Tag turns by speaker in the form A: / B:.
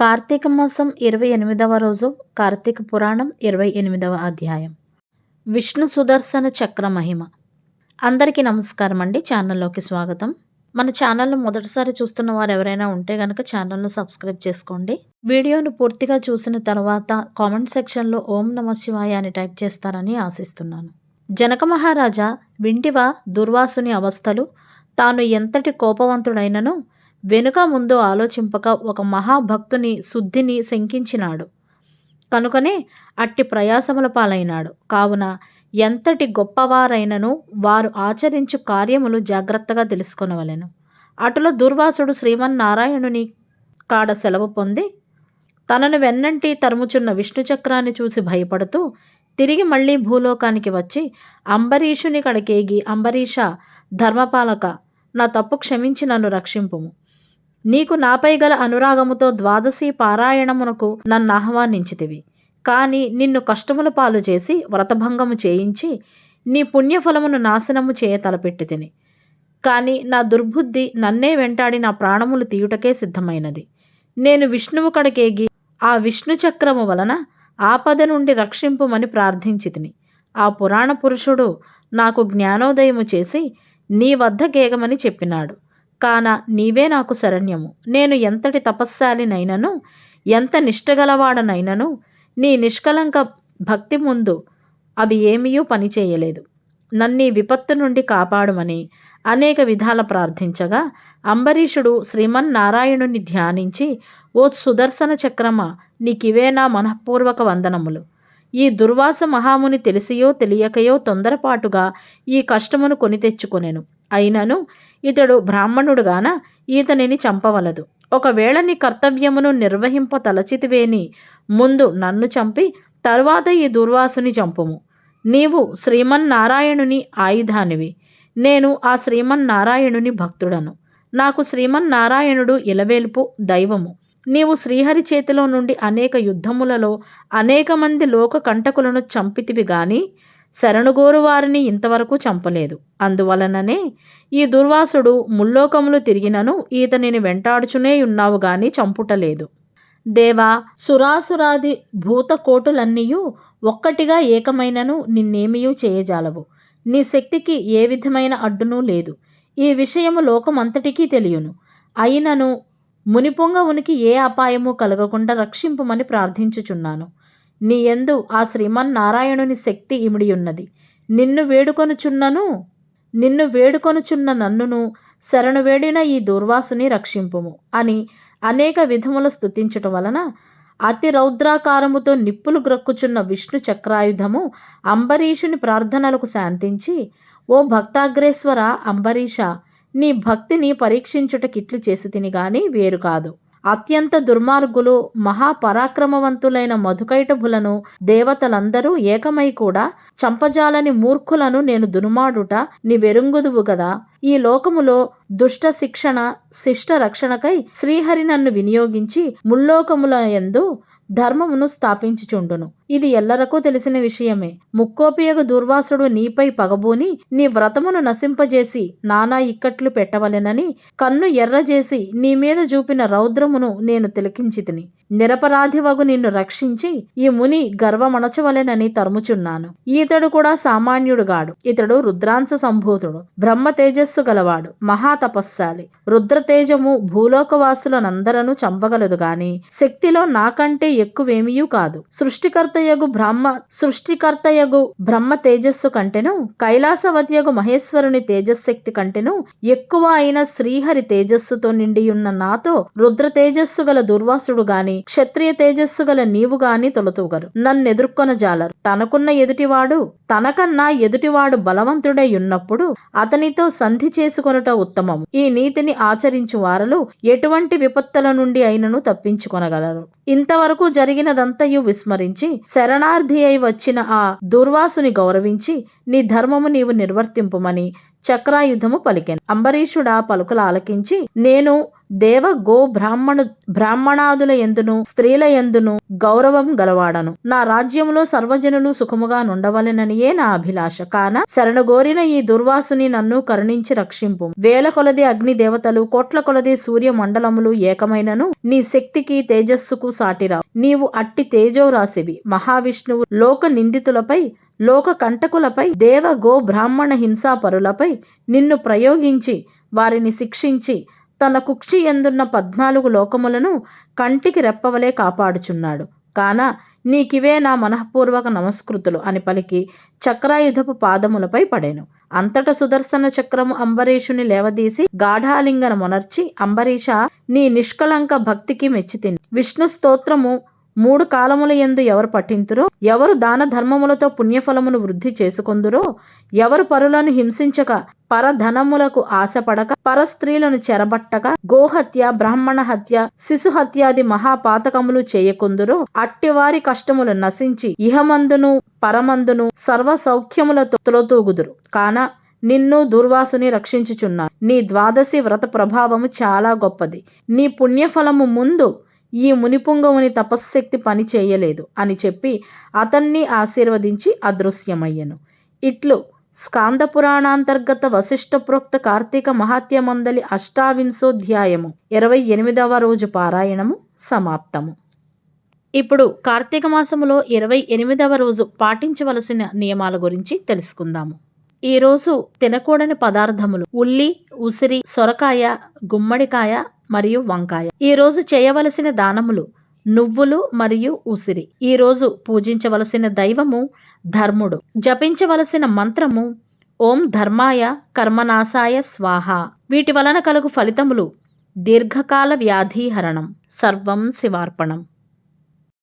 A: కార్తీక మాసం ఇరవై ఎనిమిదవ రోజు కార్తీక పురాణం ఇరవై ఎనిమిదవ అధ్యాయం. విష్ణు సుదర్శన చక్ర మహిమ. అందరికీ నమస్కారం అండి. ఛానల్లోకి స్వాగతం. మన ఛానల్ను మొదటిసారి చూస్తున్న వారు ఎవరైనా ఉంటే కనుక ఛానల్ను సబ్స్క్రైబ్ చేసుకోండి. వీడియోను పూర్తిగా చూసిన తర్వాత కామెంట్ సెక్షన్లో ఓం నమ శివాయ అని టైప్ చేస్తారని ఆశిస్తున్నాను. జనక మహారాజా వింటివా దుర్వాసుని అవస్థలు తాను ఎంతటి కోపవంతుడైనను వెనుక ముందు ఆలోచింపక ఒక మహాభక్తుని శుద్ధిని శంకించినాడు. కనుకనే అట్టి ప్రయాసముల పాలైనాడు. కావున ఎంతటి గొప్పవారైనను వారు ఆచరించు కార్యములు జాగ్రత్తగా తెలుసుకొనవలెను. అటులో దుర్వాసుడు శ్రీమన్నారాయణుని కాడ సెలవు పొంది తనను వెన్నంటి తరుముచున్న విష్ణు చక్రాన్ని చూసి భయపడుతూ తిరిగి మళ్ళీ భూలోకానికి వచ్చి అంబరీషుని కడకేగి అంబరీష ధర్మపాలక నా తప్పు క్షమించి నన్ను రక్షింపుము. నీకు నాపై గల అనురాగముతో ద్వాదశి పారాయణమునకు నన్ను ఆహ్వానించితివి. కానీ నిన్ను కష్టముల పాలు చేసి వ్రతభంగము చేయించి నీ పుణ్యఫలమును నాశనము చేయ తలపెట్టి తిని కానీ నా దుర్బుద్ధి నన్నే వెంటాడి నా ప్రాణములు తీయుటకే సిద్ధమైనది. నేను విష్ణువు కడకేగి ఆ విష్ణు చక్రము వలన ఆపద నుండి రక్షింపుమని ప్రార్థించి తిని ఆ పురాణ పురుషుడు నాకు జ్ఞానోదయము చేసి నీ వద్ద గేగమని చెప్పినాడు. కాన నీవే నాకు శరణ్యము. నేను ఎంతటి తపస్శాలినైనను ఎంత నిష్టగలవాడనైనను నీ నిష్కలంక భక్తి ముందు అవి ఏమీయూ పనిచేయలేదు. నన్ను విపత్తు నుండి కాపాడుమని అనేక విధాల ప్రార్థించగా అంబరీషుడు శ్రీమన్నారాయణుని ధ్యానించి ఓ సుదర్శన చక్రమ నీకివే నా మనఃపూర్వక వందనములు. ఈ దుర్వాస మహాముని తెలిసియో తెలియకయో తొందరపాటుగా ఈ కష్టమును కొని తెచ్చుకొనెను. అయినను ఇతడు బ్రాహ్మణుడుగాన ఈతనిని చంపవలదు. ఒకవేళ నీ కర్తవ్యమును నిర్వహింప తలచితివేని ముందు నన్ను చంపి తరువాత ఈ దుర్వాసుని చంపుము. నీవు శ్రీమన్నారాయణుని ఆయుధానివి. నేను ఆ శ్రీమన్నారాయణుని భక్తుడను. నాకు శ్రీమన్నారాయణుడు ఇలవేల్పు దైవము. నీవు శ్రీహరి చేతిలో నుండి అనేక యుద్ధములలో అనేక మంది లోక కంటకులను చంపితివి గాని శరణుగోరు వారిని ఇంతవరకు చంపలేదు. అందువలననే ఈ దుర్వాసుడు ముల్లోకములు తిరిగినను ఈతనిని వెంటాడుచునే ఉన్నావు గాని చంపుటలేదు. దేవా సురాసురాది భూతకోటులన్నీయు ఒక్కటిగా ఏకమైనను నిన్నేమియూ చేయజాలవు. నీ శక్తికి ఏ విధమైన అడ్డునూ లేదు. ఈ విషయము లోకమంతటికీ తెలియను. అయినను మునిపొంగ ఉనికి ఏ అపాయము కలగకుండా రక్షింపుమని ప్రార్థించుచున్నాను. నీ యందు ఆ శ్రీమన్నారాయణుని శక్తి ఇమిడియున్నది. నిన్ను వేడుకొనుచున్నను నిన్ను వేడుకొనుచున్న నన్నును శరణు వేడిన ఈ దుర్వాసుని రక్షింపుము అని అనేక విధముల స్థుతించటం వలన అతి రౌద్రాకారముతో నిప్పులు గ్రక్కుచున్న విష్ణు చక్రాయుధము అంబరీషుని ప్రార్థనలకు శాంతించి ఓ భక్తాగ్రేశ్వర అంబరీష నీ భక్తిని పరీక్షించుటకిట్లు చేసి తిని గాని వేరు కాదు. అత్యంత దుర్మార్గులు మహాపరాక్రమవంతులైన మధుకైటభులను దేవతలందరూ ఏకమై కూడా చంపజాలని మూర్ఖులను నేను దునుమాడుట నీ వెరుంగుదువు గదా. ఈ లోకములో దుష్ట శిక్షణ శిష్ట రక్షణకై శ్రీహరి నన్ను వినియోగించి ముల్లోకముల ఎందు ధర్మమును స్థాపించుచుండును. ఇది ఎల్లరకు తెలిసిన విషయమే. ముక్కోపియగు దుర్వాసుడు నీపై పగబూని నీ వ్రతమును నశింపజేసి నానా ఇక్కట్లు పెట్టవలెనని కన్ను ఎర్రజేసి నీ మీద చూపిన రౌద్రమును నేను తిలకించితిని. నిరపరాధివగు నిన్ను రక్షించి ఈ ముని గర్వమణచవలెనని తరుముచున్నాను. ఈతడు కూడా సామాన్యుడుగాడు. ఇతడు రుద్రాంశ సంభూతుడు. బ్రహ్మ తేజస్సు గలవాడు. మహాతపస్శాలి. రుద్రతేజము భూలోకవాసులనందరను చంపగలదు గాని శక్తిలో నాకంటే ఎక్కువేమీయూ కాదు. సృష్టికర్తయగు బ్రహ్మ సృష్టికర్తయగు బ్రహ్మ తేజస్సు కంటెను కైలాసవత్యగు మహేశ్వరుని తేజశక్తి కంటెను ఎక్కువ అయిన శ్రీహరి తేజస్సుతో నిండియున్న నాతో రుద్ర తేజస్సు గల దుర్వాసుడు గాని క్షత్రియ తేజస్సు గల నీవు గాని తొలతూగరు. నన్నెదుర్కొన జాలరు. తనకున్న ఎదుటివాడు తనకన్నా ఎదుటివాడు బలవంతుడై ఉన్నప్పుడు అతనితో సంధి చేసుకొనుట ఉత్తమము. ఈ నీతిని ఆచరించు వారలు ఎటువంటి విపత్తుల నుండి అయినను తప్పించుకొనగలరు. ఇంతవరకు జరిగినదంతయు విస్మరించి శరణార్థి అయి వచ్చిన ఆ దుర్వాసుని గౌరవించి నీ ధర్మము నీవు నిర్వర్తింపుమని చక్రాయుధము పలికెను. అంబరీషుడా పలుకులు ఆలకించి నేను దేవ గో బ్రాహ్మణు బ్రాహ్మణాదుల ఎందును స్త్రీల ఎందును గౌరవం గలవాడను. నా రాజ్యములో సర్వజనులు సుఖముగా నుండవలెననియే నా అభిలాష. కాన శరణగోరిన ఈ దుర్వాసుని నన్ను కరుణించి రక్షింపు. వేల కొలది అగ్ని దేవతలు కోట్ల కొలది సూర్య మండలములు ఏకమైనను. నీ శక్తికి తేజస్సుకు సాటిరావు. నీవు అట్టి తేజోరాశివి. మహావిష్ణువు లోక నిందితులపై లోక కంటకులపై దేవ గో బ్రాహ్మణ హింసాపరులపై నిన్ను ప్రయోగించి వారిని శిక్షించి తన కుక్షి ఎందున్న పద్నాలుగు లోకములను కంటికి రెప్పవలే కాపాడుచున్నాడు. కాన నీకివే నా మనఃపూర్వక నమస్కృతులు అని పలికి చక్రాయుధపు పాదములపై పడేను. అంతట సుదర్శన చక్రము అంబరీషుని లేవదీసి గాఢాలింగన మొనర్చి అంబరీష నీ నిష్కలంక భక్తికి మెచ్చితిని విష్ణు స్తోత్రము మూడు కాలముల ఎందు ఎవరు పఠింతురో ఎవరు దాన ధర్మములతో పుణ్యఫలమును వృద్ధి చేసుకొందురో ఎవరు పరులను హింసించక పరధనములకు ఆశపడక పరస్త్రీలను చెరబట్టక గోహత్య బ్రాహ్మణ హత్య శిశు హత్యాది మహాపాతకములు చేయకుందురో అట్టివారి కష్టములు నశించి ఇహమందును పరమందును సర్వ సౌఖ్యములతో తులతూగుదురు. కాన నిన్ను దుర్వాసుని రక్షించుచున్నా నీ ద్వాదశి వ్రత ప్రభావము చాలా గొప్పది. నీ పుణ్యఫలము ముందు ఈ మునిపుంగవుని తపశ్శక్తి పని చేయలేదు అని చెప్పి అతన్ని ఆశీర్వదించి అదృశ్యమయ్యను. ఇట్లు స్కాంద పురాణాంతర్గత వశిష్ఠ ప్రోక్త కార్తీక మహాత్యమందలి అష్టావింశోధ్యాయము ఇరవై ఎనిమిదవ రోజు పారాయణము సమాప్తము. ఇప్పుడు కార్తీక మాసములో ఇరవై ఎనిమిదవ రోజు పాటించవలసిన నియమాల గురించి తెలుసుకుందాము. ఈరోజు తినకూడని పదార్థములు ఉల్లి ఉసిరి సొరకాయ గుమ్మడికాయ మరియు వంకాయ. ఈ రోజు చేయవలసిన దానములు నువ్వులు మరియు ఉసిరి. ఈ రోజు పూజించవలసిన దైవము ధర్ముడు. జపించవలసిన మంత్రము ఓం ధర్మాయ కర్మనాశాయ స్వాహ. వీటి వలన కలుగు ఫలితములు దీర్ఘకాల వ్యాధిహరణం సర్వం శివార్పణం.